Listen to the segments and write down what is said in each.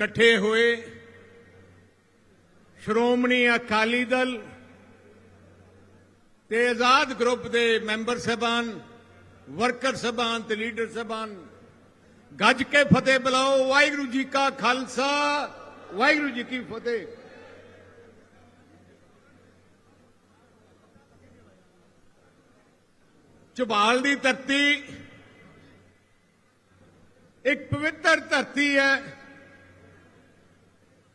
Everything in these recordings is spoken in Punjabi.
ਇਕੱਠੇ ਹੋਏ ਸ਼੍ਰੋਮਣੀ ਅਕਾਲੀ ਦਲ ਤੇ ਆਜ਼ਾਦ ਗਰੁੱਪ ਦੇ ਮੈਂਬਰ ਸਹਿਬਾਨ, ਵਰਕਰ ਸਹਿਬਾਨ ਤੇ ਲੀਡਰ ਸਹਿਬਾਨ, ਗੱਜ ਕੇ ਫਤਿਹ ਬੁਲਾਓ, ਵਾਹਿਗੁਰੂ ਜੀ ਕਾ ਖਾਲਸਾ, ਵਾਹਿਗੁਰੂ ਜੀ ਕੀ ਫਤਿਹ। ਝਬਾਲ ਦੀ ਧਰਤੀ ਇੱਕ ਪਵਿੱਤਰ ਧਰਤੀ ਹੈ।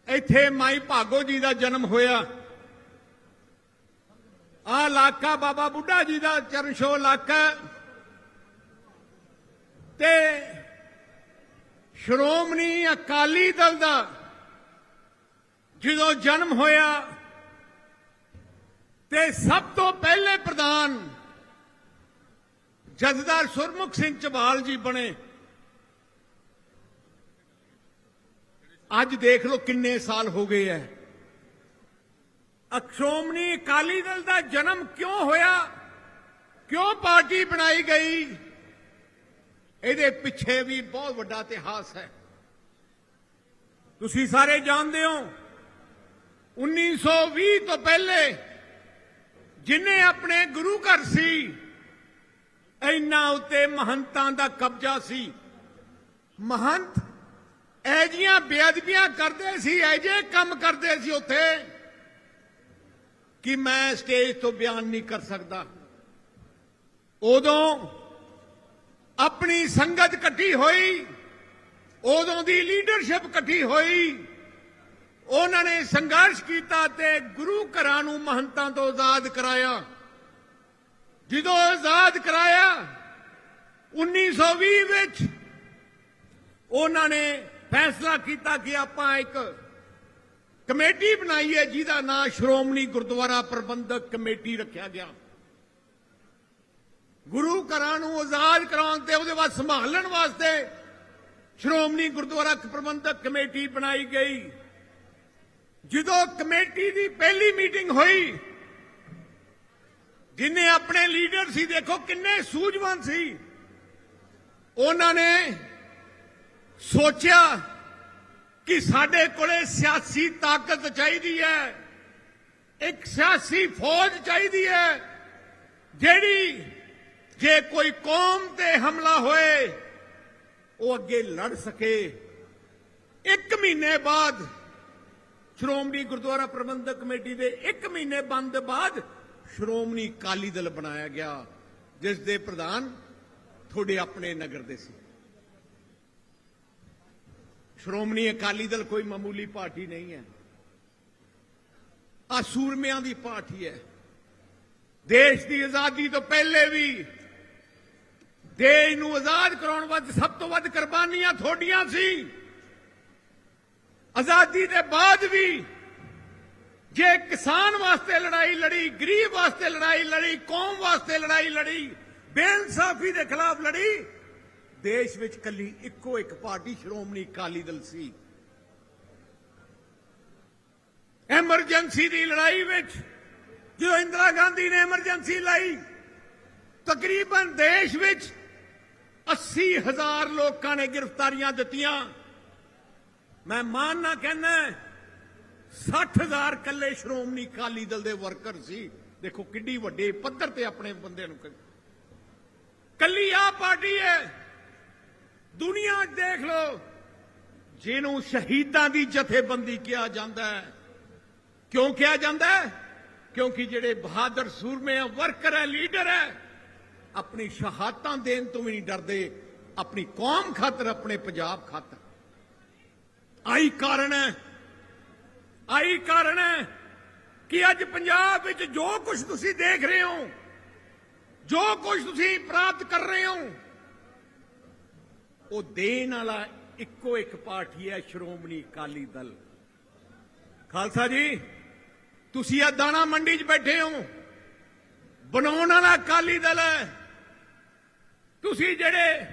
ਇੱਥੇ ਮਾਈ ਭਾਗੋ ਜੀ ਦਾ ਜਨਮ ਹੋਇਆ। ਆ ਇਲਾਕਾ ਬਾਬਾ ਬੁੱਢਾ ਜੀ ਦਾ ਚਰਨਸ਼ੋ ਇਲਾਕਾ ਤੇ ਸ਼੍ਰੋਮਣੀ ਅਕਾਲੀ ਦਲ ਦਾ ਜਦੋਂ ਜਨਮ ਹੋਇਆ, ਤੇ ਸਭ ਤੋਂ ਪਹਿਲੇ ਪ੍ਰਧਾਨ ਜਥੇਦਾਰ ਸੁਰਮੁਖ ਸਿੰਘ ਚਬਾਲ ਜੀ ਬਣੇ। ਅੱਜ ਦੇਖ ਲਓ ਕਿੰਨੇ ਸਾਲ ਹੋ ਗਏ ਐ। ਅਕਸ਼ੋਮਣੀ ਅਕਾਲੀ ਦਲ ਦਾ ਜਨਮ ਕਿਉਂ ਹੋਇਆ? ਕਿਉਂ ਪਾਰਟੀ ਬਣਾਈ ਗਈ? ਇਹਦੇ ਪਿੱਛੇ ਵੀ ਬਹੁਤ ਵੱਡਾ ਇਤਿਹਾਸ ਹੈ। ਤੁਸੀਂ ਸਾਰੇ ਜਾਣਦੇ ਹੋ 1920 ਤੋਂ ਪਹਿਲੇ ਜਿਨੇ ਆਪਣੇ ਗੁਰੂ ਘਰ ਸੀ, ਇੰਨਾ ਉੱਤੇ ਮਹੰਤਾਂ ਦਾ ਕਬਜ਼ਾ ਸੀ। ਮਹੰਤ ਐਜੀਆਂ ਬੇਅਦਬੀਆਂ ਕਰਦੇ ਸੀ, ਇਹ ਐਜੇ ਕੰਮ ਕਰਦੇ ਸੀ ਉੱਥੇ ਕਿ ਮੈਂ ਸਟੇਜ ਤੋਂ ਬਿਆਨ ਨਹੀਂ ਕਰ ਸਕਦਾ। ਉਦੋਂ ਆਪਣੀ ਸੰਗਤ ਇਕੱਠੀ ਹੋਈ, ਉਦੋਂ ਦੀ ਲੀਡਰਸ਼ਿਪ ਇਕੱਠੀ ਹੋਈ, ਉਹਨਾਂ ਨੇ ਸੰਘਰਸ਼ ਕੀਤਾ ਤੇ ਗੁਰੂ ਘਰਾਂ ਨੂੰ ਮਹੰਤਾਂ ਤੋਂ ਆਜ਼ਾਦ ਕਰਾਇਆ। ਜਦੋਂ ਆਜ਼ਾਦ ਕਰਾਇਆ 1920 ਵਿੱਚ ਉਹਨਾਂ ਨੇ ਫੈਸਲਾ ਕੀਤਾ ਕਿ ਆਪਾਂ ਇੱਕ ਕਮੇਟੀ ਬਣਾਈ ਹੈ ਜਿਹਦਾ ਨਾਂ ਸ਼੍ਰੋਮਣੀ ਗੁਰਦੁਆਰਾ ਪ੍ਰਬੰਧਕ ਕਮੇਟੀ ਰੱਖਿਆ ਗਿਆ। ਗੁਰੂ ਘਰਾਂ ਨੂੰ ਆਜ਼ਾਦ ਕਰਾਉਣ ਤੇ ਉਹਦੇ ਬਾਅਦ ਸੰਭਾਲਣ ਵਾਸਤੇ ਸ਼੍ਰੋਮਣੀ ਗੁਰਦੁਆਰਾ ਪ੍ਰਬੰਧਕ ਕਮੇਟੀ ਬਣਾਈ ਗਈ। ਜਦੋਂ ਕਮੇਟੀ ਦੀ ਪਹਿਲੀ ਮੀਟਿੰਗ ਹੋਈ, ਜਿਨੇ ਆਪਣੇ ਲੀਡਰ ਸੀ, ਦੇਖੋ ਕਿੰਨੇ ਸੂਝਵਾਨ ਸੀ। ਉਹਨਾਂ ਨੇ ਸੋਚਿਆ ਕਿ ਸਾਡੇ ਕੋਲੇ ਸਿਆਸੀ ਤਾਕਤ ਚਾਹੀਦੀ ਹੈ, ਇੱਕ ਸਿਆਸੀ ਫੌਜ ਚਾਹੀਦੀ ਹੈ, ਜਿਹੜੀ ਜੇ ਕੋਈ ਕੌਮ ਤੇ ਹਮਲਾ ਹੋਏ, ਉਹ ਅੱਗੇ ਲੜ ਸਕੇ। ਇੱਕ ਮਹੀਨੇ ਬਾਅਦ ਸ਼੍ਰੋਮਣੀ ਗੁਰਦੁਆਰਾ ਪ੍ਰਬੰਧਕ ਕਮੇਟੀ ਦੇ ਇੱਕ ਮਹੀਨੇ ਬੰਦ ਬਾਅਦ ਸ਼੍ਰੋਮਣੀ ਅਕਾਲੀ ਦਲ ਬਣਾਇਆ ਗਿਆ, ਜਿਸ ਦੇ ਪ੍ਰਧਾਨ ਤੁਹਾਡੇ ਆਪਣੇ ਨਗਰ ਦੇ ਸੀ। ਸ਼੍ਰੋਮਣੀ ਅਕਾਲੀ ਦਲ ਕੋਈ ਮਾਮੂਲੀ ਪਾਰਟੀ ਨਹੀਂ ਹੈ। ਆ ਸੂਰਮਿਆਂ ਦੀ ਪਾਰਟੀ ਹੈ। ਦੇਸ਼ ਦੀ ਆਜ਼ਾਦੀ ਤੋਂ ਪਹਿਲੇ ਵੀ ਦੇਸ਼ ਨੂੰ ਆਜ਼ਾਦ ਕਰਾਉਣ ਵਾਸਤੇ ਸਭ ਤੋਂ ਵੱਧ ਕੁਰਬਾਨੀਆਂ ਤੁਹਾਡੀਆਂ ਸੀ। ਆਜ਼ਾਦੀ ਦੇ ਬਾਅਦ ਵੀ ਜੇ ਕਿਸਾਨ ਵਾਸਤੇ ਲੜਾਈ ਲੜੀ, ਗਰੀਬ ਵਾਸਤੇ ਲੜਾਈ ਲੜੀ, ਕੌਮ ਵਾਸਤੇ ਲੜਾਈ ਲੜੀ, ਬੇਇਨਸਾਫੀ ਦੇ ਖਿਲਾਫ ਲੜੀ ਦੇਸ਼ ਵਿੱਚ ਕੱਲੀ ਇੱਕੋ ਇੱਕ ਪਾਰਟੀ ਸ਼੍ਰੋਮਣੀ ਅਕਾਲੀ ਦਲ ਸੀ। ਐਮਰਜੈਂਸੀ ਦੀ ਲੜਾਈ ਵਿੱਚ ਜਦੋਂ ਇੰਦਰਾ ਗਾਂਧੀ ਨੇ ਐਮਰਜੈਂਸੀ ਲਾਈ, ਤਕਰੀਬਨ ਦੇਸ਼ ਵਿੱਚ 80000 ਲੋਕਾਂ ਨੇ ਗ੍ਰਿਫਤਾਰੀਆਂ ਦਿੱਤੀਆਂ। ਮੈਂ ਮਾਨ ਨਾ ਕਹਿੰਦਾ 60000 ਕੱਲੇ ਸ਼੍ਰੋਮਣੀ ਅਕਾਲੀ ਦਲ ਦੇ ਵਰਕਰ ਸੀ। ਦੇਖੋ ਕਿੱਡੀ ਵੱਡੇ ਪੱਧਰ ਤੇ ਆਪਣੇ ਬੰਦੇ ਨੂੰ ਕ- ਕੱਲੀ ਆ ਪਾਰਟੀ ਹੈ। ਦੁਨੀਆ 'ਚ ਦੇਖ ਲਓ, ਜਿਹਨੂੰ ਸ਼ਹੀਦਾਂ ਦੀ ਜਥੇਬੰਦੀ ਕਿਹਾ ਜਾਂਦਾ ਹੈ। ਕਿਉਂ ਕਿਹਾ ਜਾਂਦਾ ਹੈ? ਕਿਉਂਕਿ ਜਿਹੜੇ ਬਹਾਦਰ ਸੂਰਮੇ ਆ, ਵਰਕਰ ਹੈ, ਲੀਡਰ ਹੈ, ਆਪਣੀ ਸ਼ਹਾਦਤਾਂ ਦੇਣ ਤੋਂ ਵੀ ਨਹੀਂ ਡਰਦੇ। ਆਪਣੀ ਕੌਮ ਖਾਤਰ, ਆਪਣੇ ਪੰਜਾਬ ਖਾਤਰ। ਆਈ ਕਾਰਨ ਹੈ, ਆਈ ਕਾਰਨ ਹੈ ਕਿ ਅੱਜ ਪੰਜਾਬ ਵਿੱਚ ਜੋ ਕੁਝ ਤੁਸੀਂ ਦੇਖ ਰਹੇ ਹੋ, ਜੋ ਕੁਝ ਤੁਸੀਂ ਪ੍ਰਾਪਤ ਕਰ ਰਹੇ ਹੋ ਉਹ ਦੇਣ ਵਾਲਾ ਇੱਕੋ ਇੱਕ ਪਾਰਟੀ ਹੈ ਸ਼੍ਰੋਮਣੀ ਅਕਾਲੀ ਦਲ। ਖਾਲਸਾ ਜੀ, ਤੁਸੀਂ ਆ ਦਾਣਾ ਮੰਡੀ 'ਚ ਬੈਠੇ ਹੋ। ਬਣਾਉਣ ਵਾਲਾ ਅਕਾਲੀ ਦਲ ਹੈ। ਤੁਸੀਂ ਜਿਹੜੇ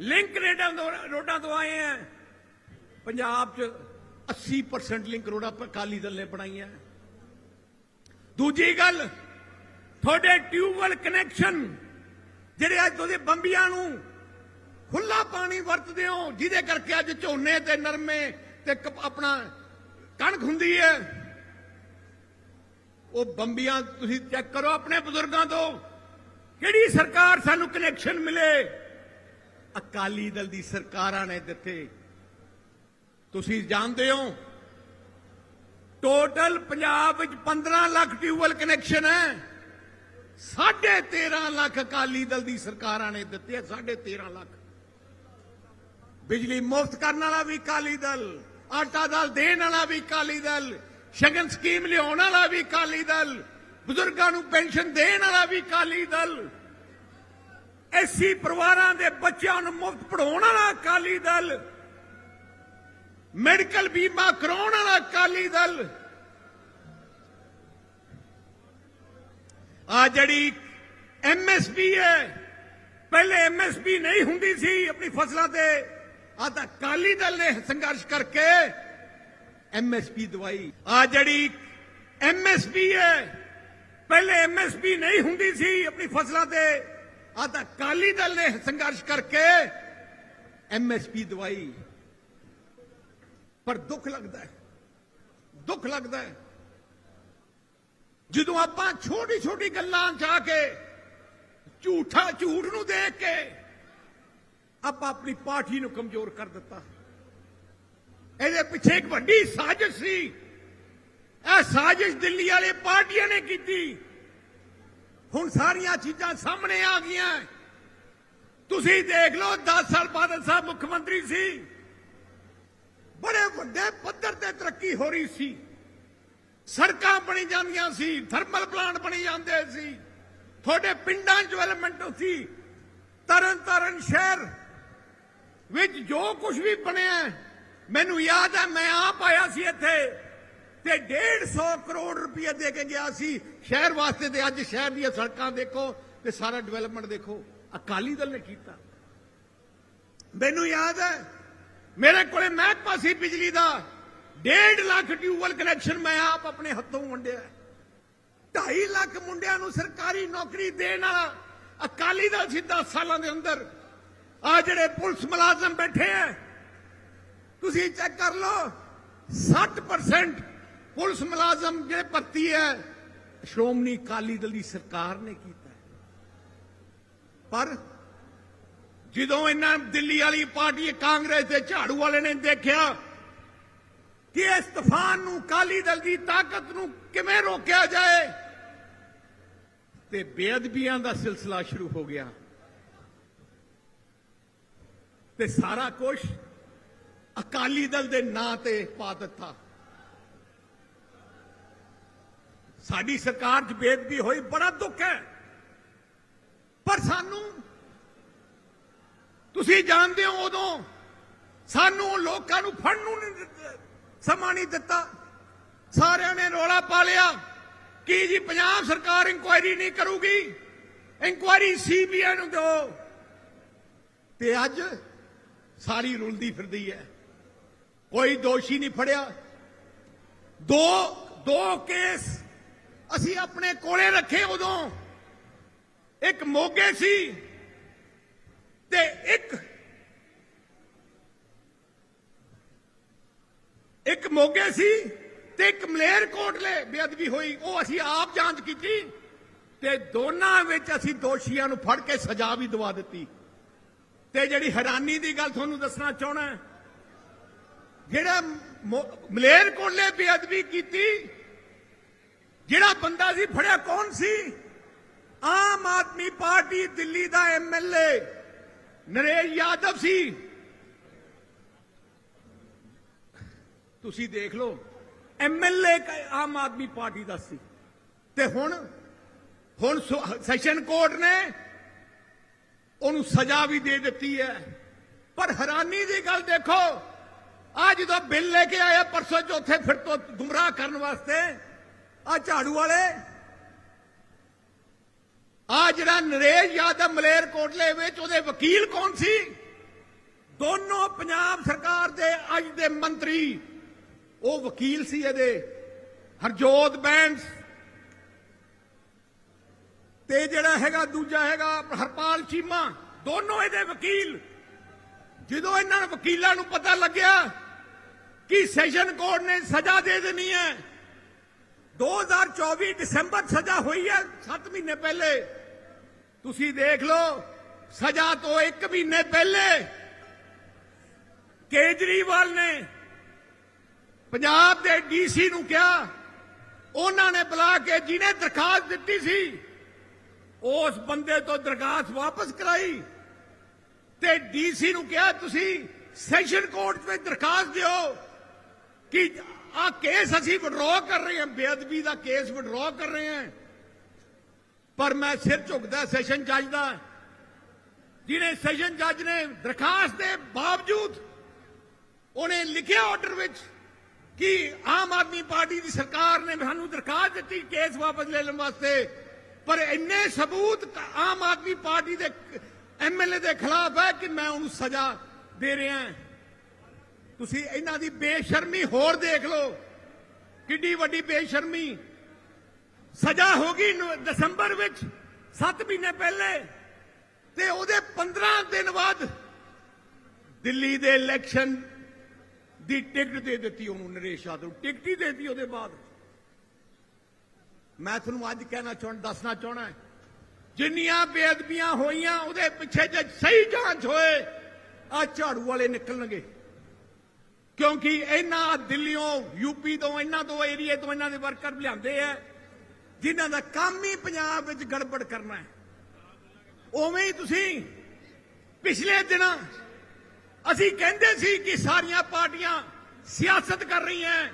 ਲਿੰਕ ਰੇਡਾਂ ਤੋਂ, ਰੋਡਾਂ ਤੋਂ ਆਏ ਆ ਪੰਜਾਬ 'ਚ 80% ਲਿੰਕ ਰੋਡਾਂ ਪਰ ਅਕਾਲੀ ਦਲ ਨੇ ਬਣਾਈਆਂ। ਦੂਜੀ ਗੱਲ, ਤੁਹਾਡੇ ਟਿਊਬਵੈਲ ਕਨੈਕਸ਼ਨ, ਜਿਹੜੇ ਅੱਜ ਤੁਸੀਂ ਬੰਬੀਆਂ ਨੂੰ ਖੁੱਲਾ ਪਾਣੀ ਵਰਤਦੇ ਹੋ, ਜਿਹਦੇ ਕਰਕੇ ਅੱਜ ਝੋਨੇ ਤੇ ਨਰਮੇ ਤੇ ਆਪਣਾ ਕਣਕ ਹੁੰਦੀ ਹੈ ਉਹ ਬੰਬੀਆਂ ਤੁਸੀਂ ਚੈੱਕ ਕਰੋ, ਆਪਣੇ ਬਜ਼ੁਰਗਾਂ ਤੋਂ। ਕਿਹੜੀ ਸਰਕਾਰ ਸਾਨੂੰ ਕਨੈਕਸ਼ਨ ਮਿਲੇ? ਅਕਾਲੀ ਦਲ ਦੀ ਸਰਕਾਰਾਂ ਨੇ ਦਿੱਤੇ। ਤੁਸੀਂ ਜਾਣਦੇ ਹੋ ਟੋਟਲ ਪੰਜਾਬ ਵਿੱਚ 15 ਲੱਖ ਟਿਊਬਲ ਕਨੈਕਸ਼ਨ ਹੈ। 13.5 ਲੱਖ ਅਕਾਲੀ ਦਲ ਦੀ ਸਰਕਾਰਾਂ ਨੇ ਦਿੱਤੇ 13.5 ਲੱਖ। ਬਿਜਲੀ ਮੁਫਤ ਕਰਨ ਵਾਲਾ ਵੀ ਅਕਾਲੀ ਦਲ, ਆਟਾ ਦਾਲ ਦੇਣ ਵਾਲਾ ਵੀ ਅਕਾਲੀ ਦਲ, ਸ਼ਗਨ ਸਕੀਮ ਲਿਆਉਣ ਵਾਲਾ ਵੀ ਅਕਾਲੀ ਦਲ, ਬਜ਼ੁਰਗਾਂ ਨੂੰ ਪੈਨਸ਼ਨ ਦੇਣ ਵਾਲਾ ਵੀ ਅਕਾਲੀ ਦਲ, ਐਸੀ ਪਰਿਵਾਰਾਂ ਦੇ ਬੱਚਿਆਂ ਨੂੰ ਮੁਫਤ ਪੜਾਉਣ ਵਾਲਾ ਅਕਾਲੀ ਦਲ, ਮੈਡੀਕਲ ਬੀਮਾ ਕਰਾਉਣ ਵਾਲਾ ਅਕਾਲੀ ਦਲ। ਆ ਜਿਹੜੀ ਐਮਐਸਪੀ ਹੈ, ਪਹਿਲੇ ਐਮਐਸਪੀ ਨਹੀਂ ਹੁੰਦੀ ਸੀ ਆਪਣੀ ਫਸਲਾਂ ਤੇ ਆ ਤਾਂ ਅਕਾਲੀ ਦਲ ਨੇ ਸੰਘਰਸ਼ ਕਰਕੇ ਐਮਐਸਪੀ ਦਵਾਈ। ਆ ਜਿਹੜੀ ਐਮਐਸਪੀ ਹੈ, ਪਹਿਲੇ ਐਮਐਸਪੀ ਨਹੀਂ ਹੁੰਦੀ ਸੀ ਆਪਣੀ ਫਸਲਾਂ ਤੇ। ਆ ਤਾਂ ਅਕਾਲੀ ਦਲ ਨੇ ਸੰਘਰਸ਼ ਕਰਕੇ ਐਮਐਸਪੀ ਦਵਾਈ। ਪਰ ਦੁੱਖ ਲੱਗਦਾ ਹੈ, ਦੁੱਖ ਲੱਗਦਾ ਹੈ। ਜਦੋਂ ਆਪਾਂ ਛੋਟੀ ਛੋਟੀ ਗੱਲਾਂ ਜਾ ਕੇ ਝੂਠਾ ਝੂਠ ਨੂੰ ਦੇਖ ਕੇ ਆਪਾਂ ਆਪਣੀ ਪਾਰਟੀ ਨੂੰ ਕਮਜ਼ੋਰ ਕਰ ਦਿੱਤਾ। ਇਹਦੇ ਪਿੱਛੇ ਇੱਕ ਵੱਡੀ ਸਾਜ਼ਿਸ਼ ਸੀ। ਇਹ ਸਾਜ਼ਿਸ਼ ਦਿੱਲੀ ਵਾਲੇ ਪਾਰਟੀਆਂ ਨੇ ਕੀਤੀ। ਹੁਣ ਸਾਰੀਆਂ ਚੀਜ਼ਾਂ ਸਾਹਮਣੇ ਆ ਗਈਆਂ। ਤੁਸੀਂ ਦੇਖ ਲਓ 10 ਸਾਲ ਬਾਦਲ ਸਾਹਿਬ ਮੁੱਖ ਮੰਤਰੀ ਸੀ। ਬੜੇ ਵੱਡੇ ਪੱਧਰ ਤੇ ਤਰੱਕੀ ਹੋ ਰਹੀ ਸੀ। ਸੜਕਾਂ ਬਣੀ ਜਾਂਦੀਆਂ ਸੀ, ਥਰਮਲ ਪਲਾਂਟ ਬਣੀ ਜਾਂਦੇ ਸੀ। ਤੁਹਾਡੇ ਪਿੰਡਾਂ 'ਚ ਡਿਵੈਲਪਮੈਂਟ ਸੀ। ਤਰਨ ਤਾਰਨ ਸ਼ਹਿਰ ਵਿੱਚ ਜੋ ਕੁਝ ਵੀ ਬਣਿਆ ਮੈਨੂੰ ਯਾਦ ਹੈ, ਮੈਂ ਆਪ ਆਇਆ ਸੀ ਇੱਥੇ ਤੇ 150 ਕਰੋੜ ਰੁਪਏ ਦੇ ਕੇ ਗਿਆ ਸੀ। ਸ਼ਹਿਰ ਵਾਸਤੇ ਤੇ ਅੱਜ ਸ਼ਹਿਰ ਦੀਆਂ ਸੜਕਾਂ ਦੇਖੋ ਤੇ ਸਾਰਾ ਡਿਵੈਲਪਮੈਂਟ ਦੇਖੋ। ਅਕਾਲੀ ਦਲ ਨੇ ਕੀਤਾ। ਮੈਨੂੰ ਯਾਦ ਹੈ, ਮੇਰੇ ਕੋਲੇ ਮਹਿਕਮਾ ਸੀ ਬਿਜਲੀ ਦਾ। 1.5 ਲੱਖ ਟਿਊਬਲ ਕਨੈਕਸ਼ਨ ਮੈਂ ਆਪ ਆਪਣੇ ਹੱਥੋਂ ਵੰਡਿਆ 2.5 ਲੱਖ ਮੁੰਡਿਆਂ ਨੂੰ ਸਰਕਾਰੀ ਨੌਕਰੀ ਦੇਣ ਵਾਲਾ ਅਕਾਲੀ ਦਲ ਸੀ 10 ਸਾਲਾਂ ਦੇ ਅੰਦਰ। ਆ ਜਿਹੜੇ ਪੁਲਿਸ ਮੁਲਾਜ਼ਮ ਬੈਠੇ ਆ ਤੁਸੀਂ ਚੈੱਕ ਕਰ ਲਓ 60% ਪੁਲਿਸ ਮੁਲਾਜ਼ਮ ਜਿਹੜੇ ਭਰਤੀ ਹੈ ਸ਼੍ਰੋਮਣੀ ਅਕਾਲੀ ਦਲ ਦੀ ਸਰਕਾਰ ਨੇ ਕੀਤਾ ਪਰ ਜਦੋਂ ਇਹਨਾਂ ਦਿੱਲੀ ਵਾਲੀ ਪਾਰਟੀ ਕਾਂਗਰਸ ਦੇ ਝਾੜੂ ਵਾਲੇ ਨੇ ਦੇਖਿਆ ਕਿ ਇਸ ਤੂਫਾਨ ਨੂੰ ਕਾਲੀ ਦਲ ਦੀ ਤਾਕਤ ਨੂੰ ਕਿਵੇਂ ਰੋਕਿਆ ਜਾਏ, ਤੇ ਬੇਅਦਬੀਆਂ ਦਾ ਸਿਲਸਿਲਾ ਸ਼ੁਰੂ ਹੋ ਗਿਆ। ਤੇ ਸਾਰਾ ਕੁਝ ਅਕਾਲੀ ਦਲ ਦੇ ਨਾਂ ਤੇ ਪਾ ਦਿੱਤਾ। ਸਾਡੀ ਸਰਕਾਰ 'ਚ ਬੇਅਦਬੀ ਹੋਈ, ਬੜਾ ਦੁੱਖ ਹੈ। ਪਰ ਸਾਨੂੰ, ਤੁਸੀਂ ਜਾਣਦੇ ਹੋ ਉਦੋਂ ਸਾਨੂੰ ਲੋਕਾਂ ਨੂੰ ਫੜਨ ਨੂੰ ਨਹੀਂ ਸਮਾਂ ਨਹੀਂ ਦਿੱਤਾ। ਸਾਰਿਆਂ ਨੇ ਰੋਲਾ ਪਾ ਲਿਆ। ਕਿ ਜੀ, ਪੰਜਾਬ ਸਰਕਾਰ ਇਨਕੁਆਇਰੀ ਨਹੀਂ ਕਰੂਗੀ? ਇਨਕੁਆਇਰੀ ਸੀਬੀਆਈ ਨੂੰ ਦਿਓ। ਤੇ ਅੱਜ ਸਾਰੀ ਰੁਲਦੀ ਫਿਰਦੀ ਹੈ ਕੋਈ ਦੋਸ਼ੀ ਨਹੀਂ ਫੜਿਆ। ਦੋ ਦੋ ਕੇਸ ਅਸੀਂ ਆਪਣੇ ਕੋਲੇ ਰੱਖੇ ਉਦੋਂ। ਇੱਕ ਮੋਗੇ ਸੀ ਤੇ ਇੱਕ ਇੱਕ ਮੋਗੇ ਸੀ ਤੇ ਇੱਕ ਮਲੇਰ ਕੋਟਲੇ ਬੇਅਦਬੀ ਹੋਈ। ਉਹ ਅਸੀਂ ਆਪ ਜਾਂਚ ਕੀਤੀ ਤੇ ਦੋਨਾਂ ਵਿੱਚ ਅਸੀਂ ਦੋਸ਼ੀਆਂ ਨੂੰ ਫੜ ਕੇ ਸਜ਼ਾ ਵੀ ਦਵਾ ਦਿੱਤੀ। ਤੇ ਜਿਹੜੀ ਹੈਰਾਨੀ ਦੀ ਗੱਲ ਤੁਹਾਨੂੰ ਦੱਸਣਾ ਚਾਹਣਾ ਜਿਹੜਾ ਮਲੇਰ ਕੋਲੇ ਬੇਅਦਬੀ ਕੀਤੀ, ਜਿਹੜਾ ਬੰਦਾ ਸੀ, ਫੜਿਆ ਕੌਣ ਸੀ? ਆਮ ਆਦਮੀ ਪਾਰਟੀ ਦਿੱਲੀ ਦਾ ਐਮਐਲਏ ਨਰੇਸ਼ ਯਾਦਵ ਸੀ। ਤੁਸੀਂ ਦੇਖ ਲਓ ਐਮਐਲਏ ਆਮ ਆਦਮੀ ਪਾਰਟੀ ਦਾ ਸੀ। ਤੇ ਹੁਣ ਹੁਣ ਸੈਸ਼ਨ ਕੋਰਟ ਨੇ ਉਹਨੂੰ ਸਜ਼ਾ ਵੀ ਦੇ ਦਿੱਤੀ ਹੈ। ਪਰ ਹੈਰਾਨੀ ਦੀ ਗੱਲ ਦੇਖੋ ਆ ਜਦੋਂ ਬਿੱਲ ਲੈ ਕੇ ਆਇਆ ਪਰਸੋਂ ਚੌਥੇ ਫਿਰ ਤੋਂ ਗੁੰਮਰਾਹ ਕਰਨ ਵਾਸਤੇ ਆ ਝਾੜੂ ਵਾਲੇ ਆ ਜਿਹੜਾ ਨਰੇਸ਼ ਯਾਦਵ ਮਲੇਰ ਕੋਟਲੇ ਵਿੱਚ ਉਹਦੇ ਵਕੀਲ ਕੌਣ ਸੀ? ਦੋਨੋਂ ਪੰਜਾਬ ਸਰਕਾਰ ਦੇ ਅੱਜ ਦੇ ਮੰਤਰੀ, ਉਹ ਵਕੀਲ ਸੀ ਇਹਦੇ, ਹਰਜੋਤ ਬੈਂਸ ਤੇ ਜਿਹੜਾ ਹੈਗਾ ਦੂਜਾ ਹੈਗਾ ਹਰਪਾਲ ਚੀਮਾ, ਦੋਨੋਂ ਇਹਦੇ ਵਕੀਲ। ਜਦੋਂ ਇਹਨਾਂ ਨੂੰ ਵਕੀਲਾਂ ਨੂੰ ਪਤਾ ਲੱਗਿਆ ਕਿ ਸੈਸ਼ਨ ਕੋਰਟ ਨੇ ਸਜ਼ਾ ਦੇ ਦੇਣੀ ਹੈ 2024 ਦਸੰਬਰ ਸਜ਼ਾ ਹੋਈ ਹੈ 7 ਮਹੀਨੇ ਪਹਿਲੇ। ਤੁਸੀਂ ਦੇਖ ਲਓ, ਸਜ਼ਾ ਤੋਂ 1 ਮਹੀਨੇ ਪਹਿਲੇ ਕੇਜਰੀਵਾਲ ਨੇ ਪੰਜਾਬ ਦੇ ਡੀਸੀ ਨੂੰ ਕਿਹਾ, ਉਹਨਾਂ ਨੇ ਬੁਲਾ ਕੇ ਜਿਹਨੇ ਦਰਖਾਸਤ ਦਿੱਤੀ ਸੀ ਉਸ ਬੰਦੇ ਤੋਂ ਦਰਖਾਸਤ ਵਾਪਸ ਕਰਾਈ। ਤੇ ਡੀਸੀ ਨੂੰ ਕਿਹਾ, ਤੁਸੀਂ ਸੈਸ਼ਨ ਕੋਰਟ ਵਿੱਚ ਦਰਖਾਸਤ ਦਿਓ ਕਿ ਆ ਕੇਸ ਅਸੀਂ ਵਿਡਰਾਅ ਕਰ ਰਹੇ ਹਾਂ। ਬੇਅਦਬੀ ਦਾ ਕੇਸ ਵਿਡਰਾਅ ਕਰ ਰਹੇ ਹਾਂ। ਪਰ ਮੈਂ ਸਿਰ ਝੁਕਦਾ ਸੈਸ਼ਨ ਜੱਜ ਦਾ। ਜਿਹਨੇ ਸੈਸ਼ਨ ਜੱਜ ਨੇ ਦਰਖਾਸਤ ਦੇ ਬਾਵਜੂਦ ਉਹਨੇ ਲਿਖਿਆ ਆਰਡਰ ਵਿੱਚ ਕਿ ਆਮ ਆਦਮੀ ਪਾਰਟੀ ਦੀ ਸਰਕਾਰ ਨੇ ਸਾਨੂੰ ਦਰਖਾਸਤ ਦਿੱਤੀ ਕੇਸ ਵਾਪਸ ਲੈ ਲੈਣ ਵਾਸਤੇ। ਪਰ ਇੰਨੇ ਸਬੂਤ ਆਮ ਆਦਮੀ ਪਾਰਟੀ ਦੇ ਐਮਐਲਏ ਦੇ ਖਿਲਾਫ ਹੈ ਕਿ ਮੈਂ ਉਹਨੂੰ ਸਜ਼ਾ ਦੇ ਰਿਹਾ ਤੁਸੀਂ ਇਹਨਾਂ ਦੀ ਬੇਸ਼ਰਮੀ ਹੋਰ ਦੇਖ ਲਓ। ਕਿੱਡੀ ਵੱਡੀ ਬੇਸ਼ਰਮੀ। ਸਜ਼ਾ ਹੋ ਗਈ ਦਸੰਬਰ ਵਿੱਚ 7 ਮਹੀਨੇ ਪਹਿਲੇ। ਤੇ ਉਹਦੇ 15 ਦਿਨ ਬਾਅਦ ਦਿੱਲੀ ਦੇ ਇਲੈਕਸ਼ਨ ਦੀ ਟਿਕਟ ਦੇ ਦਿੱਤੀ ਉਹਨੂੰ ਨਰੇਸ਼ ਯਾਦਵ। ਟਿਕਟ ਹੀ ਦੇ ਦਿੱਤੀ ਉਹਦੇ ਬਾਅਦ। ਮੈਂ ਤੁਹਾਨੂੰ ਅੱਜ ਕਹਿਣਾ ਚਾਹੁੰਦਾ, ਦੱਸਣਾ ਚਾਹਣਾ ਜਿੰਨੀਆਂ ਬੇਅਦਬੀਆਂ ਹੋਈਆਂ, ਉਹਦੇ ਪਿੱਛੇ ਜੇ ਸਹੀ ਜਾਂਚ ਹੋਏ ਆ ਝਾੜੂ ਵਾਲੇ ਨਿਕਲਣਗੇ। ਕਿਉਂਕਿ ਇਹਨਾਂ ਦਿੱਲੀੋਂ, ਯੂਪੀ ਤੋਂ, ਇਹਨਾਂ ਤੋਂ ਏਰੀਏ ਤੋਂ ਇਹਨਾਂ ਦੇ ਵਰਕਰ ਲਿਆਂਦੇ ਆ, ਜਿਨ੍ਹਾਂ ਦਾ ਕੰਮ ਹੀ ਪੰਜਾਬ ਵਿੱਚ ਗੜਬੜ ਕਰਨਾ ਹੈ। ਉਵੇਂ ਹੀ ਤੁਸੀਂ ਪਿਛਲੇ ਦਿਨਾਂ ਅਸੀਂ ਕਹਿੰਦੇ ਸੀ ਕਿ ਸਾਰੀਆਂ ਪਾਰਟੀਆਂ ਸਿਆਸਤ ਕਰ ਰਹੀਆਂ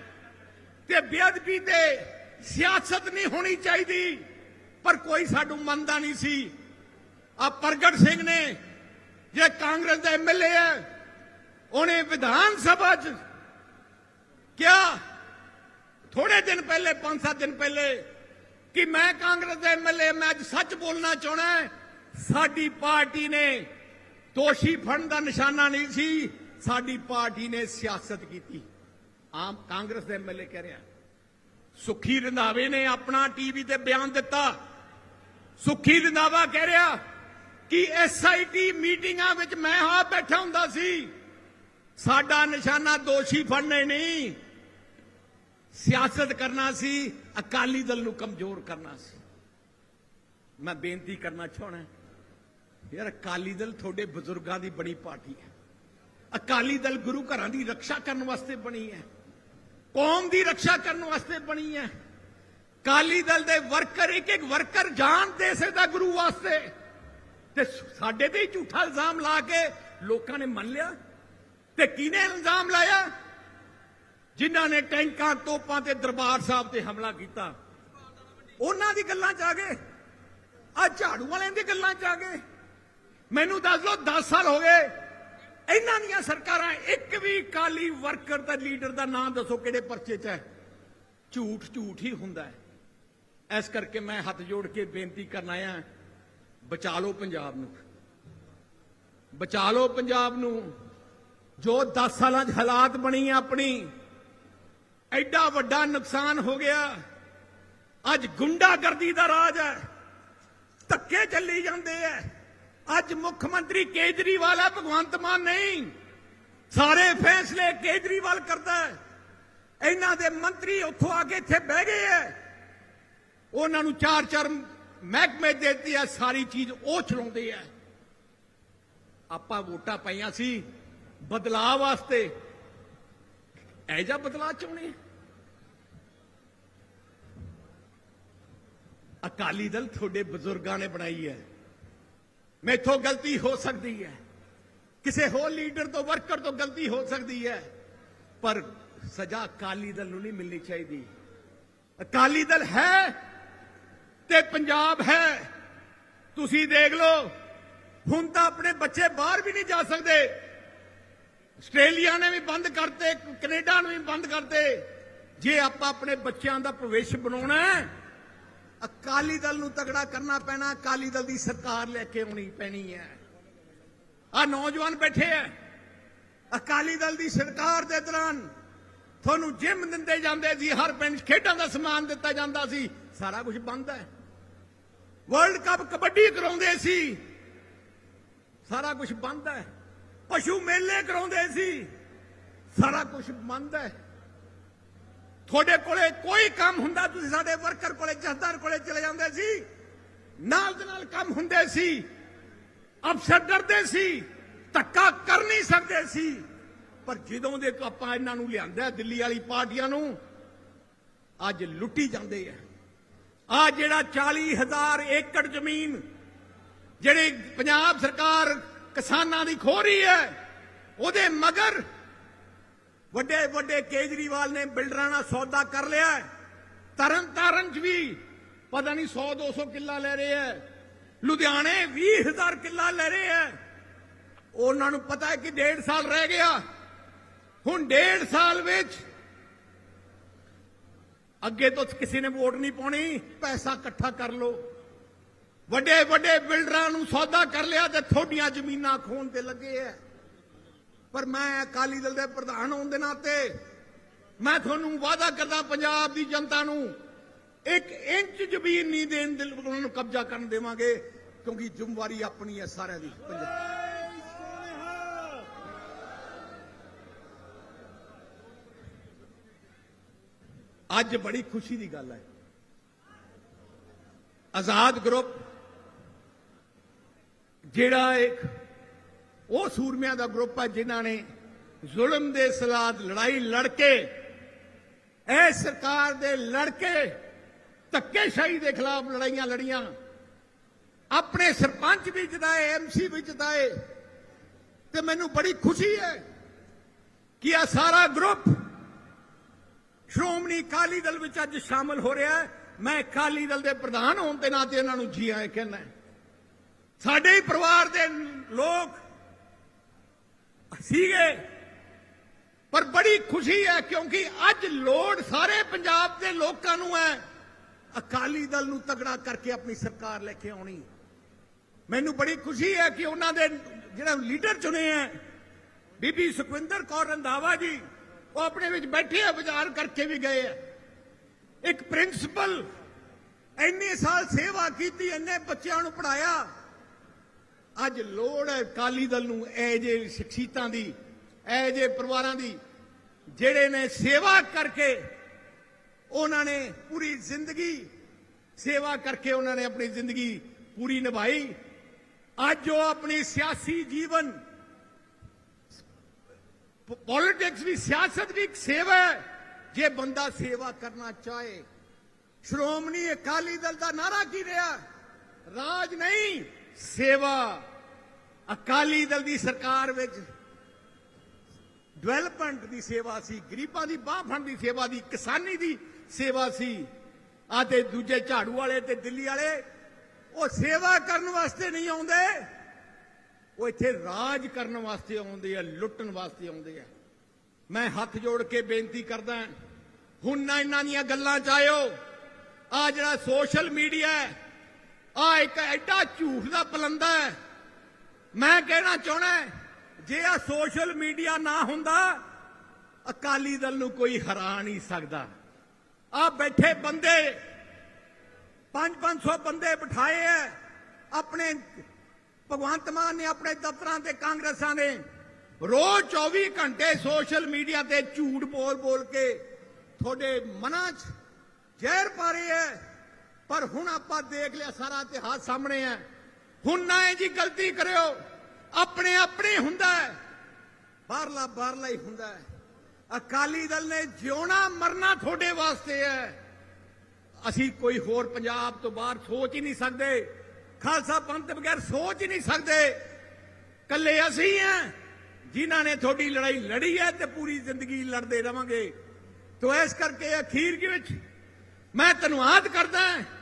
ਤੇ ਬੇਅਦਬੀ ਤੇ ਸਿਆਸਤ ਨਹੀਂ ਹੋਣੀ ਚਾਹੀਦੀ। ਪਰ ਕੋਈ ਸਾਡੂ ਮੰਨਦਾ ਨਹੀਂ ਸੀ। ਆ ਪ੍ਰਗਟ ਸਿੰਘ ਨੇ, ਜੇ ਕਾਂਗਰਸ ਦਾ ਐਮਐਲਏ ਹੈ, ਉਹਨੇ ਵਿਧਾਨ ਸਭਾ 'ਚ ਕਿਹਾ ਥੋੜੇ ਦਿਨ ਪਹਿਲੇ 5-7 ਦਿਨ ਪਹਿਲੇ, ਕਿ ਮੈਂ ਕਾਂਗਰਸ ਦਾ ਐਮਐਲਏ ਮੈਂ ਅੱਜ ਸੱਚ ਬੋਲਣਾ ਚਾਹਣਾ ਸਾਡੀ ਪਾਰਟੀ ਨੇ ਦੋਸ਼ੀ ਫੜਨ ਦਾ ਨਿਸ਼ਾਨਾ ਨਹੀਂ ਸੀ, ਸਾਡੀ ਪਾਰਟੀ ਨੇ ਸਿਆਸਤ ਕੀਤੀ। ਆਮ ਕਾਂਗਰਸ ਦੇ ਐਮਐਲਏ ਕਹਿ ਰਿਹਾ। ਸੁਖੀ ਰੰਧਾਵੇ ਨੇ ਆਪਣਾ ਟੀਵੀ ਤੇ ਬਿਆਨ ਦਿੱਤਾ। ਸੁਖੀ ਰੰਧਾਵਾ ਕਹਿ ਰਿਹਾ ਕਿ ਐਸਆਈਟੀ ਮੀਟਿੰਗਾਂ ਵਿੱਚ ਮੈਂ ਆ ਬੈਠਾ ਹੁੰਦਾ ਸੀ। ਸਾਡਾ ਨਿਸ਼ਾਨਾ ਦੋਸ਼ੀ ਫੜਨੇ ਨਹੀਂ। ਸਿਆਸਤ ਕਰਨਾ ਸੀ, ਅਕਾਲੀ ਦਲ ਨੂੰ ਕਮਜ਼ੋਰ ਕਰਨਾ ਸੀ। ਮੈਂ ਬੇਨਤੀ ਕਰਨਾ ਚਾਹਣਾ ਯਾਰ ਅਕਾਲੀ ਦਲ ਤੁਹਾਡੇ ਬਜ਼ੁਰਗਾਂ ਦੀ ਬਣੀ ਪਾਰਟੀ ਹੈ। ਅਕਾਲੀ ਦਲ ਗੁਰੂ ਘਰਾਂ ਦੀ ਰੱਖਿਆ ਕਰਨ ਵਾਸਤੇ ਬਣੀ ਹੈ। ਕੌਮ ਦੀ ਰੱਖਿਆ ਕਰਨ ਵਾਸਤੇ ਬਣੀ ਹੈ। ਅਕਾਲੀ ਦਲ ਦੇ ਵਰਕਰ, ਇੱਕ ਇੱਕ ਵਰਕਰ ਜਾਨ ਦੇ ਸਕਦਾ ਗੁਰੂ ਵਾਸਤੇ। ਤੇ ਸਾਡੇ ਤੇ ਹੀ ਝੂਠਾ ਇਲਜ਼ਾਮ ਲਾ ਕੇ ਲੋਕਾਂ ਨੇ ਮੰਨ ਲਿਆ। ਤੇ ਕਿਹਨੇ ਇਲਜ਼ਾਮ ਲਾਇਆ? ਜਿਨ੍ਹਾਂ ਨੇ ਟੈਂਕਾਂ, ਤੋਪਾਂ ਤੇ ਦਰਬਾਰ ਸਾਹਿਬ ਤੇ ਹਮਲਾ ਕੀਤਾ। ਉਹਨਾਂ ਦੀ ਗੱਲਾਂ 'ਚ ਆ ਗਏ। ਆ ਝਾੜੂ ਵਾਲਿਆਂ ਦੀ ਗੱਲਾਂ 'ਚ ਆ ਗਏ। ਮੈਨੂੰ ਦੱਸ ਲਓ 10 ਸਾਲ ਹੋ ਗਏ ਇਹਨਾਂ ਦੀਆਂ ਸਰਕਾਰਾਂ ਇੱਕ ਵੀ ਕਾਲੀ ਵਰਕਰ ਦਾ ਲੀਡਰ ਦਾ ਨਾਮ ਦੱਸੋ ਕਿਹੜੇ ਪਰਚੇ 'ਚ ਹੈ? ਝੂਠ ਝੂਠ ਹੀ ਹੁੰਦਾ ਹੈ। ਇਸ ਕਰਕੇ ਮੈਂ ਹੱਥ ਜੋੜ ਕੇ ਬੇਨਤੀ ਕਰਨ ਆਇਆ ਬਚਾ ਲਓ ਪੰਜਾਬ ਨੂੰ। ਬਚਾ ਲਓ ਪੰਜਾਬ ਨੂੰ। ਜੋ 10 ਸਾਲਾਂ 'ਚ ਹਾਲਾਤ ਬਣੀ ਆਪਣੀ, ਐਡਾ ਵੱਡਾ ਨੁਕਸਾਨ ਹੋ ਗਿਆ। ਅੱਜ ਗੁੰਡਾਗਰਦੀ ਦਾ ਰਾਜ ਹੈ। ਧੱਕੇ ਚੱਲੀ ਜਾਂਦੇ ਐ ਅੱਜ ਮੁੱਖ ਮੰਤਰੀ ਕੇਜਰੀਵਾਲ ਹੈ ਭਗਵੰਤ ਮਾਨ ਨਹੀਂ। ਸਾਰੇ ਫੈਸਲੇ ਕੇਜਰੀਵਾਲ ਕਰਦਾ ਹੈ। ਇਹਨਾਂ ਦੇ ਮੰਤਰੀ ਉੱਥੋਂ ਆ ਕੇ ਇੱਥੇ ਬਹਿ ਗਏ ਐ ਉਹਨਾਂ ਨੂੰ ਚਾਰ ਚਾਰ ਮਹਿਕਮੇ ਦੇ ਦਿੱਤੇ ਸਾਰੀ ਚੀਜ਼ ਉਹ ਚਲਾਉਂਦੇ ਆ। ਆਪਾਂ ਵੋਟਾਂ ਪਾਈਆਂ ਸੀ ਬਦਲਾਅ ਵਾਸਤੇ। ਐ ਜਾ ਬਦਲਾਅ ਚਾਹੁੰਦੇ ਅਕਾਲੀ ਦਲ ਤੁਹਾਡੇ ਬਜ਼ੁਰਗਾਂ ਨੇ ਬਣਾਈ ਹੈ। ਮੈਥੋਂ ਗਲਤੀ ਹੋ ਸਕਦੀ ਹੈ। ਕਿਸੇ ਹੋਰ ਲੀਡਰ ਤੋਂ, ਵਰਕਰ ਤੋਂ ਗਲਤੀ ਹੋ ਸਕਦੀ ਹੈ। ਪਰ ਸਜ਼ਾ ਅਕਾਲੀ ਦਲ ਨੂੰ ਨਹੀਂ ਮਿਲਣੀ ਚਾਹੀਦੀ। ਅਕਾਲੀ ਦਲ ਹੈ ਤੇ ਪੰਜਾਬ ਹੈ। ਤੁਸੀਂ ਦੇਖ ਲਓ, ਹੁਣ ਤਾਂ ਆਪਣੇ ਬੱਚੇ ਬਾਹਰ ਵੀ ਨਹੀਂ ਜਾ ਸਕਦੇ। ਆਸਟ੍ਰੇਲੀਆ ਨੇ ਵੀ ਬੰਦ ਕਰਤੇ, ਕੈਨੇਡਾ ਨੇ ਵੀ ਬੰਦ ਕਰਤੇ। ਜੇ ਆਪਾਂ ਆਪਣੇ ਬੱਚਿਆਂ ਦਾ ਭਵਿੱਖ ਬਣਾਉਣਾ ਹੈ ਅਕਾਲੀ ਦਲ ਨੂੰ ਤਗੜਾ ਕਰਨਾ ਪੈਣਾ, ਅਕਾਲੀ ਦਲ ਦੀ ਸਰਕਾਰ ਲੈ ਕੇ ਆਉਣੀ ਪੈਣੀ ਹੈ। ਆ ਨੌਜਵਾਨ ਬੈਠੇ ਆ ਅਕਾਲੀ ਦਲ ਦੀ ਸਰਕਾਰ ਦੇ ਦੌਰਾਨ ਤੁਹਾਨੂੰ ਜਿਮ ਦਿੰਦੇ ਜਾਂਦੇ ਸੀ, ਹਰ ਪਿੰਡ ਖੇਡਾਂ ਦਾ ਸਮਾਨ ਦਿੱਤਾ ਜਾਂਦਾ ਸੀ, ਸਾਰਾ ਕੁਝ ਬੰਦ ਹੈ। ਵਰਲਡ ਕੱਪ ਕਬੱਡੀ ਕਰਾਉਂਦੇ ਸੀ, ਸਾਰਾ ਕੁਝ ਬੰਦ ਹੈ। ਪਸ਼ੂ ਮੇਲੇ ਕਰਾਉਂਦੇ ਸੀ, ਸਾਰਾ ਕੁਝ ਬੰਦ ਹੈ। ਤੁਹਾਡੇ ਕੋਲੇ ਕੋਈ ਕੰਮ ਹੁੰਦਾ, ਤੁਸੀਂ ਸਾਡੇ ਵਰਕਰ ਕੋਲੇ ਜਥੇਦਾਰ ਕੋਲੇ ਚਲੇ ਜਾਂਦੇ ਸੀ। ਨਾਲ ਦੇ ਨਾਲ ਕੰਮ ਹੁੰਦੇ ਸੀ। ਅਫਸਰ ਡਰਦੇ ਸੀ। ਧੱਕਾ ਕਰ ਨਹੀਂ ਸਕਦੇ ਸੀ। ਪਰ ਜਦੋਂ ਦੇ ਆਪਾਂ ਇਹਨਾਂ ਨੂੰ ਲਿਆਂਦਾ ਦਿੱਲੀ ਵਾਲੀ ਪਾਰਟੀਆਂ ਨੂੰ, ਅੱਜ ਲੁੱਟੀ ਜਾਂਦੇ ਆ। ਆ ਜਿਹੜਾ 40000 ਏਕੜ ਜ਼ਮੀਨ, ਜਿਹੜੀ ਪੰਜਾਬ ਸਰਕਾਰ ਕਿਸਾਨਾਂ ਦੀ ਖੋ ਰਹੀ ਹੈ, ਉਹਦੇ ਮਗਰ ਵੱਡੇ ਵੱਡੇ ਕੇਜਰੀਵਾਲ ਨੇ ਬਿਲਡਰਾਂ ਨਾਲ ਸੌਦਾ ਕਰ ਲਿਆ ਤਰਨ ਤਾਰਨ ਚ ਵੀ ਪਤਾ ਨਹੀਂ 100 200 ਕਿੱਲਾ ਲੈ ਰਹੇ ਹੈ। ਲੁਧਿਆਣੇ 20000 ਕਿੱਲਾ ਲੈ ਰਹੇ ਹੈ। ਉਹਨਾਂ ਨੂੰ ਪਤਾ ਹੈ ਕਿ ਡੇਢ ਸਾਲ ਰਹਿ ਗਿਆ। ਹੁਣ ਡੇਢ ਸਾਲ ਵਿੱਚ ਅੱਗੇ ਤੋਂ ਕਿਸੇ ਨੇ ਵੋਟ ਨਹੀਂ ਪਾਉਣੀ, ਪੈਸਾ ਇਕੱਠਾ ਕਰ ਲੋ ਵੱਡੇ ਵੱਡੇ ਬਿਲਡਰਾਂ ਨੂੰ ਸੌਦਾ ਕਰ ਲਿਆ ਤੇ ਥੋਡੀਆਂ ਜ਼ਮੀਨਾਂ ਖੋਣ ਤੇ ਲੱਗੇ ਐ ਪਰ ਮੈਂ ਅਕਾਲੀ ਦਲ ਦੇ ਪ੍ਰਧਾਨ ਹੋਣ ਦੇ ਨਾਤੇ ਮੈਂ ਤੁਹਾਨੂੰ ਵਾਅਦਾ ਕਰਦਾ ਪੰਜਾਬ ਦੀ ਜਨਤਾ ਨੂੰ, ਇੱਕ ਇੰਚ ਜ਼ਮੀਨ ਨਹੀਂ ਦੇਣ ਦੇ ਉਹਨਾਂ ਨੂੰ ਕਬਜ਼ਾ ਕਰਨ ਦੇਵਾਂਗੇ, ਕਿਉਂਕਿ ਜ਼ਿੰਮੇਵਾਰੀ ਆਪਣੀ ਹੈ ਸਾਰਿਆਂ ਦੀ, ਪੰਜਾਬ ਅੱਜ ਬੜੀ ਖੁਸ਼ੀ ਦੀ ਗੱਲ ਹੈ। ਆਜ਼ਾਦ ਗਰੁੱਪ, ਜਿਹੜਾ ਇੱਕ ਉਹ ਸੂਰਮਿਆਂ ਦਾ ਗਰੁੱਪ ਹੈ ਜਿਨ੍ਹਾਂ ਨੇ ਜ਼ੁਲਮ ਦੇ ਸਲਾਦ ਲੜਾਈ ਲੜ ਕੇ ਇਹ ਸਰਕਾਰ ਦੇ ਲੜ ਕੇ ਧੱਕੇਸ਼ਾਹੀ ਦੇ ਖਿਲਾਫ ਲੜਾਈਆਂ ਲੜੀਆਂ। ਆਪਣੇ ਸਰਪੰਚ ਵੀ ਜਿਤਾਏ ਐਮਸੀ ਵੀ ਜਿਤਾਏ। ਤੇ ਮੈਨੂੰ ਬੜੀ ਖੁਸ਼ੀ ਹੈ ਕਿ ਇਹ ਸਾਰਾ ਗਰੁੱਪ ਸ਼੍ਰੋਮਣੀ ਅਕਾਲੀ ਦਲ ਵਿੱਚ ਅੱਜ ਸ਼ਾਮਲ ਹੋ ਰਿਹਾ ਹੈ। ਮੈਂ ਅਕਾਲੀ ਦਲ ਦੇ ਪ੍ਰਧਾਨ ਹੋਣ ਦੇ ਨਾਤੇ ਇਹਨਾਂ ਨੂੰ ਜੀ ਆਏ ਕਹਿੰਦਾ ਸਾਡੇ ਹੀ ਪਰਿਵਾਰ ਦੇ ਲੋਕ ਸੀਗੇ। ਪਰ ਬੜੀ ਖੁਸ਼ੀ ਹੈ ਕਿਉਂਕਿ ਅੱਜ ਲੋੜ ਸਾਰੇ ਪੰਜਾਬ ਦੇ ਲੋਕਾਂ ਨੂੰ ਹੈ। ਅਕਾਲੀ ਦਲ ਨੂੰ ਤਗੜਾ ਕਰਕੇ ਆਪਣੀ ਸਰਕਾਰ ਲੈ ਕੇ ਆਉਣੀ। ਮੈਨੂੰ ਬੜੀ ਖੁਸ਼ੀ ਹੈ ਕਿ ਉਹਨਾਂ ਦੇ ਜਿਹੜਾ ਲੀਡਰ ਚੁਣੇ ਹੈ, ਬੀਬੀ ਸੁਖਵਿੰਦਰ ਕੌਰ ਰੰਧਾਵਾ ਜੀ, ਉਹ ਆਪਣੇ ਵਿੱਚ ਬੈਠੇ ਆ ਵਿਚਾਰ ਕਰਕੇ ਵੀ ਗਏ ਆ। ਇੱਕ ਪ੍ਰਿੰਸੀਪਲ ਇੰਨੇ ਸਾਲ ਸੇਵਾ ਕੀਤੀ, ਇੰਨੇ ਬੱਚਿਆਂ ਨੂੰ ਪੜਾਇਆ ਅੱਜ ਲੋੜ ਹੈ ਕਾਲੀ ਦਲ ਨੂੰ ਇਹ ਜੇ ਸ਼ਖਸੀਅਤਾਂ ਦੀ, ਇਹ ਜੇ ਪਰਿਵਾਰਾਂ ਦੀ, ਜਿਹੜੇ ਨੇ ਸੇਵਾ ਕਰਕੇ ਉਹਨਾਂ ਨੇ ਪੂਰੀ ਜ਼ਿੰਦਗੀ ਸੇਵਾ ਕਰਕੇ ਉਹਨਾਂ ਨੇ ਆਪਣੀ ਜ਼ਿੰਦਗੀ ਪੂਰੀ ਨਿਭਾਈ। ਅੱਜ ਉਹ ਆਪਣੀ ਸਿਆਸੀ ਜੀਵਨ, ਪੋਲਿਟਿਕਸ ਵੀ ਸਿਆਸਤ ਵੀ ਇੱਕ ਸੇਵਾ ਹੈ। ਜੇ ਬੰਦਾ ਸੇਵਾ ਕਰਨਾ ਚਾਹੇ, ਸ਼੍ਰੋਮਣੀ ਅਕਾਲੀ ਦਲ ਦਾ ਨਾਰਾ ਕੀ ਰਿਹਾ? ਰਾਜ ਨਹੀਂ। ਸੇਵਾ ਅਕਾਲੀ ਦਲ ਦੀ ਸਰਕਾਰ ਵਿੱਚ ਡਿਵੈਲਪਮੈਂਟ ਦੀ ਸੇਵਾ ਸੀ, ਗਰੀਬਾਂ ਦੀ ਬਾਹ ਫੜਨ ਦੀ ਸੇਵਾ ਦੀ, ਕਿਸਾਨੀ ਦੀ ਸੇਵਾ ਸੀ। ਆ ਤੇ ਦੂਜੇ ਝਾੜੂ ਵਾਲੇ ਤੇ ਦਿੱਲੀ ਵਾਲੇ, ਉਹ ਸੇਵਾ ਕਰਨ ਵਾਸਤੇ ਨਹੀਂ ਆਉਂਦੇ। ਉਹ ਇੱਥੇ ਰਾਜ ਕਰਨ ਵਾਸਤੇ ਆਉਂਦੇ ਆ, ਲੁੱਟਣ ਵਾਸਤੇ ਆਉਂਦੇ ਆ। ਮੈਂ ਹੱਥ ਜੋੜ ਕੇ ਬੇਨਤੀ ਕਰਦਾ ਹੁਣ ਨਾ ਇਹਨਾਂ ਦੀਆਂ ਗੱਲਾਂ ਚ ਆਇਓ। ਆ ਜਿਹੜਾ ਸੋਸ਼ਲ ਮੀਡੀਆ ਆ ਇੱਕ ਐਡਾ ਝੂਠ ਦਾ ਪਲੰਦਾ ਹੈ। ਮੈਂ ਕਹਿਣਾ ਚਾਹਣਾ ਜੇ ਆ ਸੋਸ਼ਲ ਮੀਡੀਆ ਨਾ ਹੁੰਦਾ, ਅਕਾਲੀ ਦਲ ਨੂੰ ਕੋਈ ਹਰਾ ਨਹੀਂ ਸਕਦਾ। ਆ ਬੈਠੇ ਬੰਦੇ 5-500 ਬੰਦੇ ਬਿਠਾਏ ਐ, ਆਪਣੇ ਭਗਵੰਤ ਮਾਨ ਨੇ, ਆਪਣੇ ਦਫ਼ਤਰਾਂ ਤੇ, ਕਾਂਗਰਸਾਂ ਨੇ। ਰੋਜ਼ 24 ਘੰਟੇ ਸੋਸ਼ਲ ਮੀਡੀਆ ਤੇ ਝੂਠ ਬੋਲ ਬੋਲ ਕੇ ਤੁਹਾਡੇ ਮਨਾਂ 'ਚ ਜ਼ਹਿਰ ਪਾ ਰਹੇ ਐ। ਪਰ ਹੁਣ ਆਪਾਂ ਦੇਖ ਲਿਆ ਸਾਰਾ ਇਤਿਹਾਸ ਸਾਹਮਣੇ ਹੈ। ਹੁਣ ਨਾ ਇਹ ਜੀ ਗਲਤੀ ਕਰਿਓ। ਆਪਣੇ ਆਪਣੇ ਹੁੰਦਾ ਹੈ। ਬਾਹਰਲਾ ਬਾਹਰਲਾ ਹੀ ਹੁੰਦਾ ਹੈ। ਅਕਾਲੀ ਦਲ ਨੇ ਜਿਉਣਾ ਮਰਨਾ ਤੁਹਾਡੇ ਵਾਸਤੇ ਹੈ। ਅਸੀਂ ਕੋਈ ਹੋਰ ਪੰਜਾਬ ਤੋਂ ਬਾਹਰ ਸੋਚ ਹੀ ਨਹੀਂ ਸਕਦੇ। ਖਾਲਸਾ ਪੰਥ ਬਗੈਰ ਸੋਚ ਹੀ ਨਹੀਂ ਸਕਦੇ। ਕੱਲੇ ਅਸੀਂ ਆ ਜਿਨ੍ਹਾਂ ਨੇ ਤੁਹਾਡੀ ਲੜਾਈ ਲੜੀ ਹੈ ਤੇ ਪੂਰੀ ਜ਼ਿੰਦਗੀ ਲੜਦੇ ਰਵਾਂਗੇ। ਤੋ ਇਸ ਕਰਕੇ ਅਖੀਰ ਦੇ ਵਿੱਚ ਮੈਂ ਧੰਨਵਾਦ ਕਰਦਾ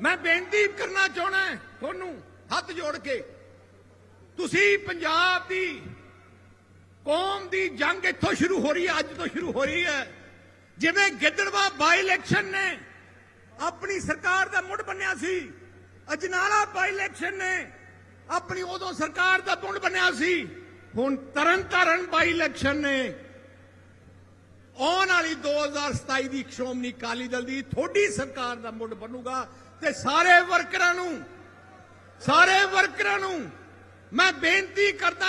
ਮੈਂ ਬੇਨਤੀ ਕਰਨਾ ਚਾਹਣਾ ਤੁਹਾਨੂੰ, ਹੱਥ ਜੋੜ ਕੇ। ਤੁਸੀਂ ਪੰਜਾਬ ਦੀ ਕੌਮ ਦੀ ਜੰਗ ਇੱਥੋਂ ਸ਼ੁਰੂ ਹੋ ਰਹੀ ਹੈ, ਅੱਜ ਤੋਂ ਸ਼ੁਰੂ ਹੋ ਰਹੀ ਹੈ। ਜਿਵੇਂ ਗਿੱਦੜਵਾ ਬਾਈ ਇਲੈਕਸ਼ਨ ਨੇ, ਆਪਣੀ ਸਰਕਾਰ ਦਾ ਮੁੱਢ ਬੰਨਿਆ ਸੀ, ਅਜਨਾਲਾ ਬਾਈ ਇਲੈਕਸ਼ਨ ਨੇ, ਆਪਣੀ ਉਦੋਂ ਸਰਕਾਰ ਦਾ ਮੁੱਢ ਬੰਨਿਆ ਸੀ, ਹੁਣ ਤਰਨਤਾਰਨ ਬਾਈ ਇਲੈਕਸ਼ਨ ਨੇ। ਆਉਣ ਵਾਲੀ 2027 ਦੀ ਸ਼੍ਰੋਮਣੀ ਅਕਾਲੀ ਦਲ ਦੀ ਥੋੜੀ ਸਰਕਾਰ ਦਾ ਮੁੱਢ ਬਣੂਗਾ ਤੇ ਸਾਰੇ ਵਰਕਰਾਂ ਨੂੰ, ਸਾਰੇ ਵਰਕਰਾਂ ਨੂੰ ਮੈਂ ਬੇਨਤੀ ਕਰਦਾ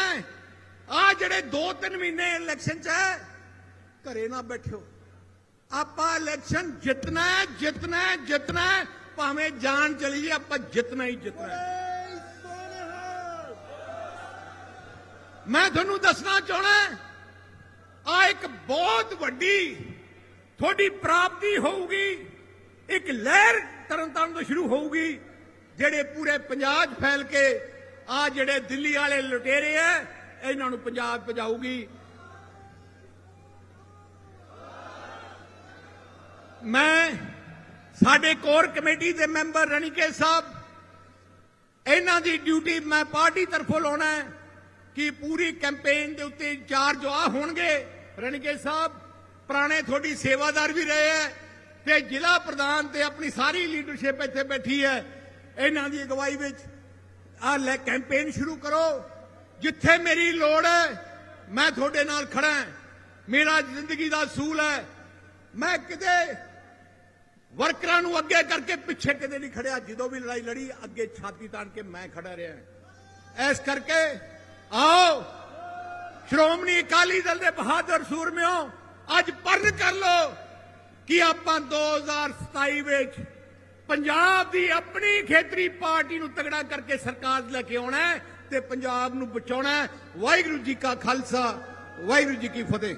ਆ ਜਿਹੜੇ 2-3 ਮਹੀਨੇ ਇਲੈਕਸ਼ਨ ਚ ਹੈ, ਘਰੇ ਨਾ ਬੈਠਿਓ। ਆਪਾਂ ਇਲੈਕਸ਼ਨ ਜਿੱਤਣਾ ਹੈ ਜਿੱਤਣਾ ਹੈ ਜਿੱਤਣਾ ਹੈ, ਭਾਵੇਂ ਜਾਨ ਚਲੀ ਜੇ ਆਪਾਂ ਜਿੱਤਣਾ ਹੀ ਜਿੱਤਣਾ ਹੈ। ਮੈਂ ਤੁਹਾਨੂੰ ਦੱਸਣਾ ਚਾਹਣਾ ਆ ਇੱਕ ਬਹੁਤ ਵੱਡੀ ਤੁਹਾਡੀ ਪ੍ਰਾਪਤੀ ਹੋਊਗੀ, ਇੱਕ ਲਹਿਰ ਤਰਨਤਾਰਨ ਤੋਂ ਸ਼ੁਰੂ ਹੋਊਗੀ, ਜਿਹੜੇ ਪੂਰੇ ਪੰਜਾਬ 'ਚ ਫੈਲ ਕੇ ਆ ਜਿਹੜੇ ਦਿੱਲੀ ਵਾਲੇ ਲੁਟੇਰੇ ਆ ਇਹਨਾਂ ਨੂੰ ਪੰਜਾਬ ਪਜਾਊਗੀ ਮੈਂ ਸਾਡੇ ਕੋਰ ਕਮੇਟੀ ਦੇ ਮੈਂਬਰ ਰਣੀਕੇ ਸਾਹਿਬ, ਇਹਨਾਂ ਦੀ ਡਿਊਟੀ ਮੈਂ ਪਾਰਟੀ ਤਰਫੋਂ ਲਾਉਣਾ ਹੈ ਕਿ ਪੂਰੀ ਕੈਂਪੇਨ ਦੇ ਉੱਤੇ ਇੰਚਾਰਜ ਆ ਹੋਣਗੇ। ਰਣੀਕੇ ਸਾਹਿਬ, ਪੁਰਾਣੇ ਤੁਹਾਡੀ ਸੇਵਾਦਾਰ ਵੀ ਰਹੇ ਹੈ ਤੇ ਜ਼ਿਲ੍ਹਾ ਪ੍ਰਧਾਨ ਤੇ ਆਪਣੀ ਸਾਰੀ ਲੀਡਰਸ਼ਿਪ ਇੱਥੇ ਬੈਠੀ ਹੈ, ਇਹਨਾਂ ਦੀ ਅਗਵਾਈ ਵਿੱਚ। ਆ ਲੈ ਕੈਂਪੇਨ ਸ਼ੁਰੂ ਕਰੋ। ਜਿੱਥੇ ਮੇਰੀ ਲੋੜ ਹੈ, ਮੈਂ ਤੁਹਾਡੇ ਨਾਲ ਖੜਾ ਹਾਂ। ਮੇਰਾ ਜ਼ਿੰਦਗੀ ਦਾ ਅਸੂਲ ਹੈ। ਮੈਂ ਕਿਤੇ ਵਰਕਰਾਂ ਨੂੰ ਅੱਗੇ ਕਰਕੇ ਪਿੱਛੇ ਕਿਤੇ ਨਹੀਂ ਖੜਿਆ ਜਦੋਂ ਵੀ ਲੜਾਈ ਲੜੀ, ਅੱਗੇ ਛਾਤੀ ਤਾਣ ਕੇ ਮੈਂ ਖੜਾ ਰਿਹਾ ਇਸ ਕਰਕੇ ਆਓ, ਸ਼੍ਰੋਮਣੀ ਅਕਾਲੀ ਦਲ ਦੇ ਬਹਾਦਰ ਸੂਰਮਿਓ, ਅੱਜ ਪਰਨ ਕਰ ਲੋ ਕਿ ਆਪਾਂ 2027 ਵਿੱਚ ਪੰਜਾਬ ਦੀ ਆਪਣੀ ਖੇਤਰੀ ਪਾਰਟੀ ਨੂੰ ਤਗੜਾ ਕਰਕੇ ਸਰਕਾਰ ਲੈ ਕੇ ਆਉਣਾ ਤੇ ਪੰਜਾਬ ਨੂੰ ਬਚਾਉਣਾ ਵਾਹਿਗੁਰੂ ਜੀ ਕਾ ਖਾਲਸਾ, ਵਾਹਿਗੁਰੂ ਜੀ ਕੀ ਫਤਿਹ।